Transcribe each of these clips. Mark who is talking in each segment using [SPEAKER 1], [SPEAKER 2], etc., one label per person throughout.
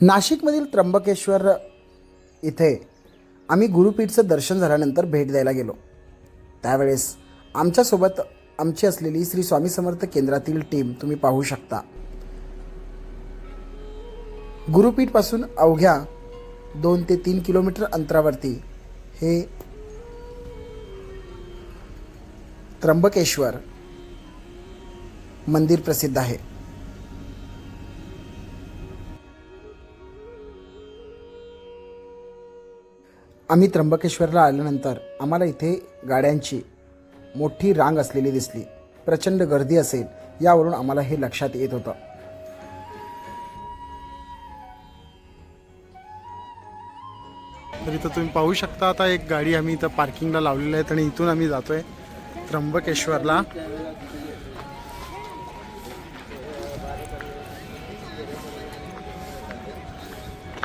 [SPEAKER 1] नाशिकमधील त्र्यंबकेश्वर इथे आम्ही गुरुपीठचं दर्शन झाल्यानंतर भेट द्यायला गेलो. त्यावेळेस आमच्यासोबत आमची असलेली श्री स्वामी समर्थ केंद्रातील टीम तुम्ही पाहू शकता. गुरुपीठपासून अवघ्या दोन ते तीन किलोमीटर अंतरावरती हे त्र्यंबकेश्वर मंदिर प्रसिद्ध आहे. आम्ही त्र्यंबकेश्वरला आल्यानंतर आम्हाला इथे गाड्यांची मोठी रांग असलेली दिसली. प्रचंड गर्दी असेल यावरून आम्हाला हे लक्षात येत होतं.
[SPEAKER 2] तर इथं तुम्ही पाहू शकता आता एक गाडी आम्ही इथं पार्किंगला लावलेली आहे आणि इथून आम्ही जातोय त्र्यंबकेश्वरला.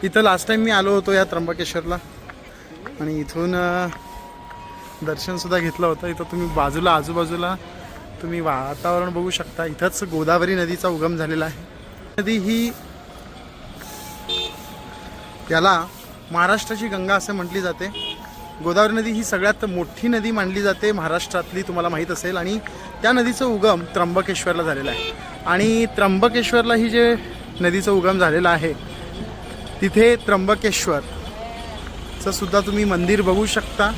[SPEAKER 2] इथं लास्ट टाइम मी आलो होतो या त्र्यंबकेश्वरला. आणि इथून दर्शनसुद्धा घेतलं होतं. इथं तुम्ही बाजूला आजूबाजूला तुम्ही वातावरण बघू शकता. इथंच गोदावरी नदीचा उगम झालेला आहे. नदी ही याला महाराष्ट्राची गंगा असं म्हटली जाते. गोदावरी नदी ही सगळ्यात मोठी नदी मानली जाते महाराष्ट्रातली तुम्हाला माहीत असेल. आणि त्या नदीचं उगम त्र्यंबकेश्वरला झालेला आहे. आणि त्र्यंबकेश्वरला ही जे नदीचं उगम झालेलं आहे तिथे त्र्यंबकेश्वर सुद्धा तुम्ही मंदिर बघू शकता.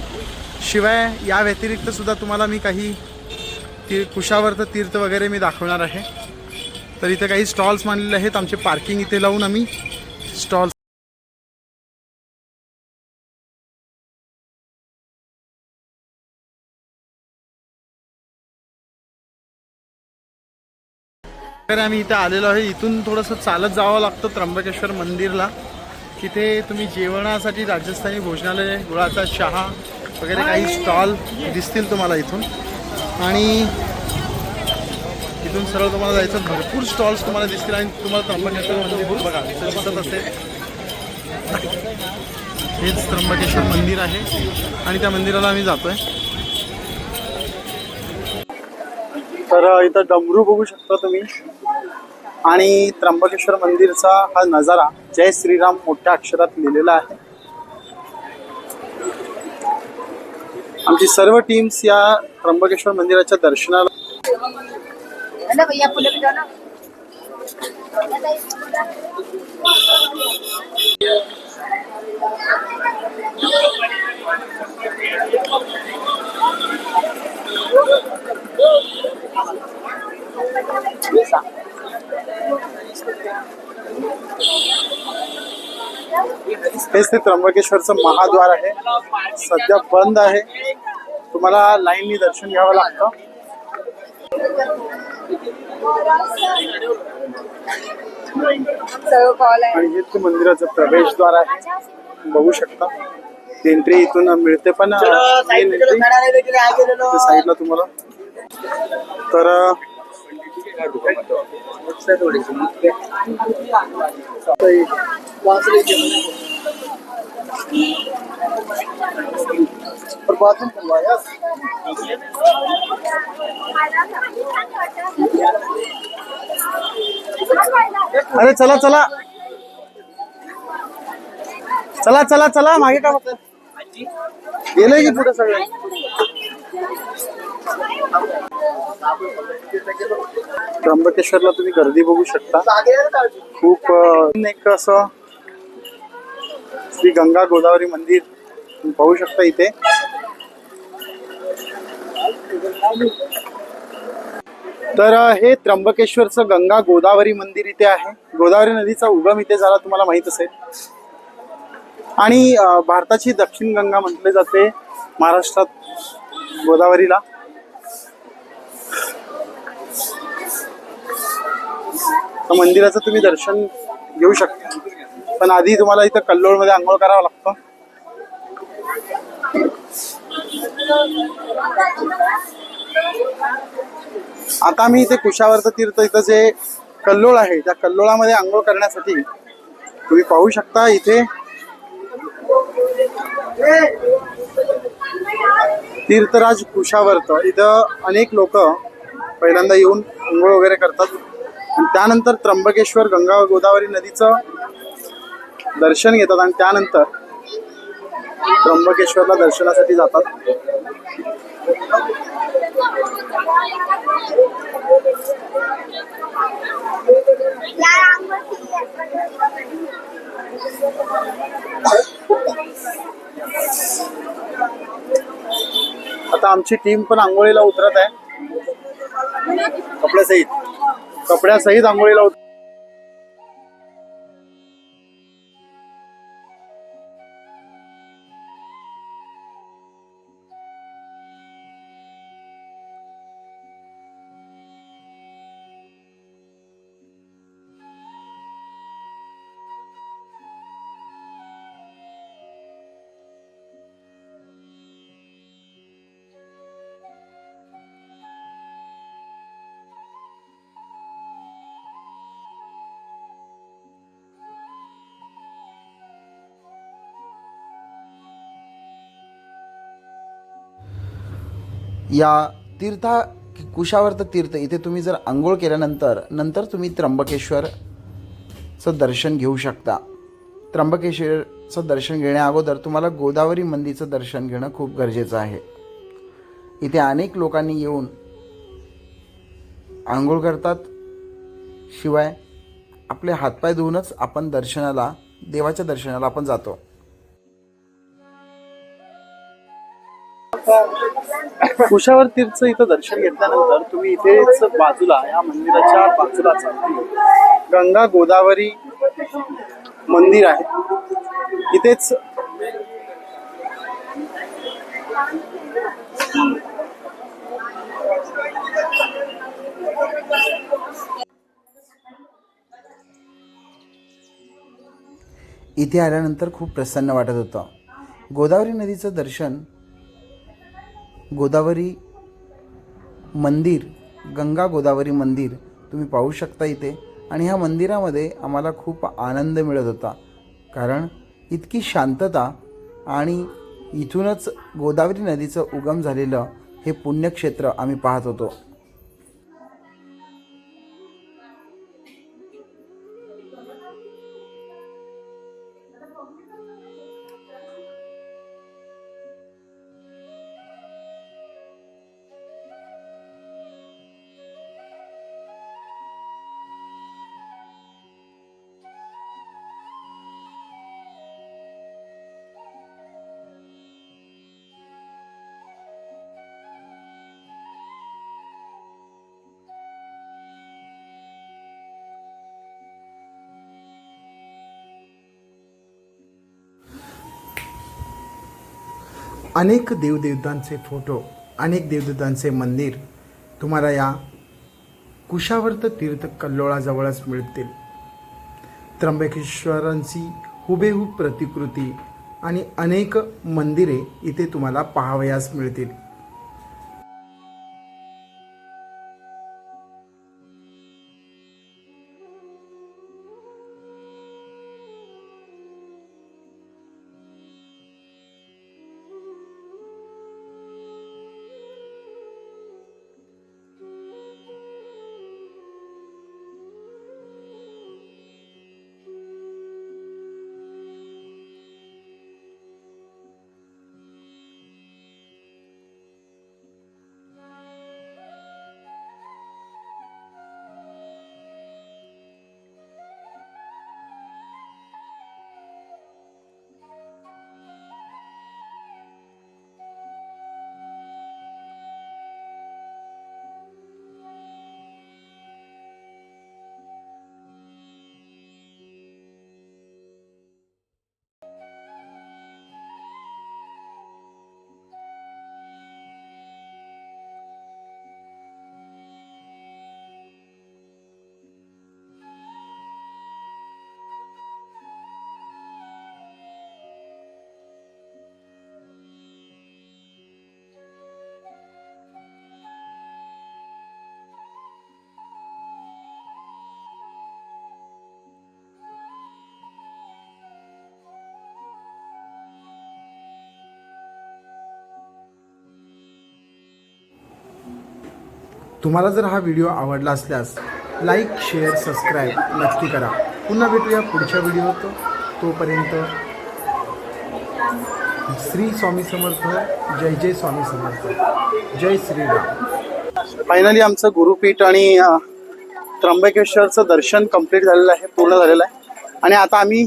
[SPEAKER 2] शिवाय या व्यतिरिक्त सुद्धा तुम्हाला मी काही ती कुशावर्त तीर्थ वगैरे मी दाखवणार आहे. तर इथे काही स्टॉल्स मांडलेले आहेत. आमचे पार्किंग इथे लावून आम्ही स्टॉल्स आम्ही इथे आलेलो आहे. इथून थोडंसं चालत जावं लागतं त्र्यंबकेश्वर मंदिरला. तिथे तुम्ही जेवणासाठी राजस्थानी भोजनालय गुळाचा चहा वगैरे काही स्टॉल दिसतील तुम्हाला इथून. आणि इथून सरळ तुम्हाला जायचं. भरपूर स्टॉल्स तुम्हाला दिसतील आणि तुम्हाला त्र्यंबकेश्वर मंदिर बघा दिसत असेल. हेच त्र्यंबकेश्वर मंदिर आहे. आणि त्या मंदिराला आम्ही जातोय. तर इथं डमरू बघू शकता तुम्ही. आणि त्र्यंबकेश्वर मंदिरचा हा नजारा जय श्रीराम मोठ्या अक्षरात लिहिलेला आहे. आमची सर्व टीम्स या त्र्यंबकेश्वर मंदिराच्या दर्शनाला हेच ते त्र्यंबकेश्वरचं महाद्वार आहे. सध्या बंद आहे. तुम्हाला लाईननी दर्शन घ्यावं लागतं.
[SPEAKER 3] सर्व कॉल आहे.
[SPEAKER 2] आणि हे ते मंदिराचं प्रवेशद्वार आहे. बघू शकता. एंट्री इथून मिळते पण साईडला तुम्हाला. तर अरे चला चला. चला चला चला. मागे का बघताय गेलंय की पुढे सगळं? त्र्यंबकेश्वरला तुम्ही गर्दी बघू शकता. खूप एक असं श्री गंगा गोदावरी मंदिर तुम्ही पाहू शकता इथे. तर हे त्र्यंबकेश्वरचं गंगा गोदावरी मंदिर इथे आहे. गोदावरी नदीचा उगम इथे झाला तुम्हाला माहीत असेल. आणि भारताची दक्षिण गंगा म्हटले जाते महाराष्ट्रात गोदावरीला. तर मंदिराचं तुम्ही दर्शन घेऊ शकता. पण आधी तुम्हाला इथं कल्लोळमध्ये आंघोळ करावं लागतं. आता मी इथे कुशावर्त तीर्थ इथं जे कल्लोळ आहे त्या कल्लोळामध्ये आंघोळ करण्यासाठी तुम्ही पाहू शकता इथे. तीर्थराज कुशावर्त इथं अनेक लोक पहिल्यांदा येऊन आंघोळ वगैरे करतात. त्यानंतर त्र्यंबकेश्वर गंगा गोदावरी नदीचं दर्शन घेतात आणि त्यानंतर त्र्यंबकेश्वरला दर्शनासाठी जातात. आता आमची टीम पण आंघोळीला उतरत आहे. कपड्यासहित कपड्यासहित आंघोळीला होत.
[SPEAKER 1] या तीर्था कुशावर्त तीर्थ इथे तुम्ही जर आंघोळ केल्यानंतर नंतर तुम्ही त्र्यंबकेश्वरचं दर्शन घेऊ शकता. त्र्यंबकेश्वरचं दर्शन घेण्याअगोदर तुम्हाला गोदावरी मंदिरचं दर्शन घेणं खूप गरजेचं आहे. इथे अनेक लोकांनी येऊन आंघोळ करतात. शिवाय आपले हातपाय धुवूनच आपण दर्शनाला देवाच्या दर्शनाला आपण जातो.
[SPEAKER 2] कुशावर तीर्थचं इथं दर्शन घेतल्यानंतर तुम्ही इथेच बाजूला या मंदिराच्या बाजूलाच गंगा गोदावरी मंदिर आहे. इथेच
[SPEAKER 1] इथे आल्यानंतर खूप प्रसन्न वाटत होतं. गोदावरी नदीचं दर्शन गोदावरी मंदिर गंगा गोदावरी मंदिर तुम्ही पाहू शकता इथे. आणि ह्या मंदिरामध्ये आम्हाला खूप आनंद मिळत होता. कारण इतकी शांतता आणि इथूनच गोदावरी नदीचं उगम झालेलं हे पुण्यक्षेत्र आम्ही पाहत होतो.
[SPEAKER 2] अनेक देवदेवतांचे फोटो अनेक देवदेवतांचे मंदिर तुम्हाला या कुशावर्त तीर्थ कल्लोळाजवळच मिळतील. त्र्यंबकेश्वरांची हुबेहूब प्रतिकृती आणि अनेक मंदिरे इथे तुम्हाला पाहावयास मिळतील. तुम्हाला जर हा व्हिडिओ आवडला असल्यास लाईक शेअर सबस्क्राईब नक्की करा. पुन्हा भेटूया पुढच्या व्हिडिओत तोपर्यंत. श्री स्वामी समर्थ जय जय स्वामी समर्थ. जय श्रीराम फायनली आमचं गुरुपीठ आणि त्र्यंबकेश्वरचं दर्शन कंप्लीट झालेलं आहे पूर्ण झालेलं आहे. आणि आता आम्ही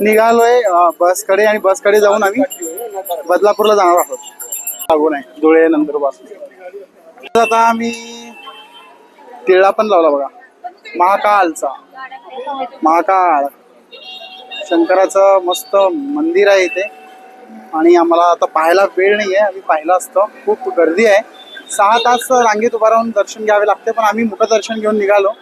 [SPEAKER 2] निघालोय बसकडे आणि बसकडे जाऊन आम्ही बदलापूरला जाणार आहोत. लागून आहे धुळे नंदुरबार. आता आम्ही तिळा पण लावला बघा. महाकालचा. महाकाळ शंकराचं मस्त मंदिर आहे इथे. आणि आम्हाला आता पाहायला वेळ नाही आहे आम्ही पाहिलं असतं. खूप गर्दी आहे. सहा तास रांगेत उभा राहून दर्शन घ्यावे लागते पण आम्ही मुखदर्शन घेऊन निघालो.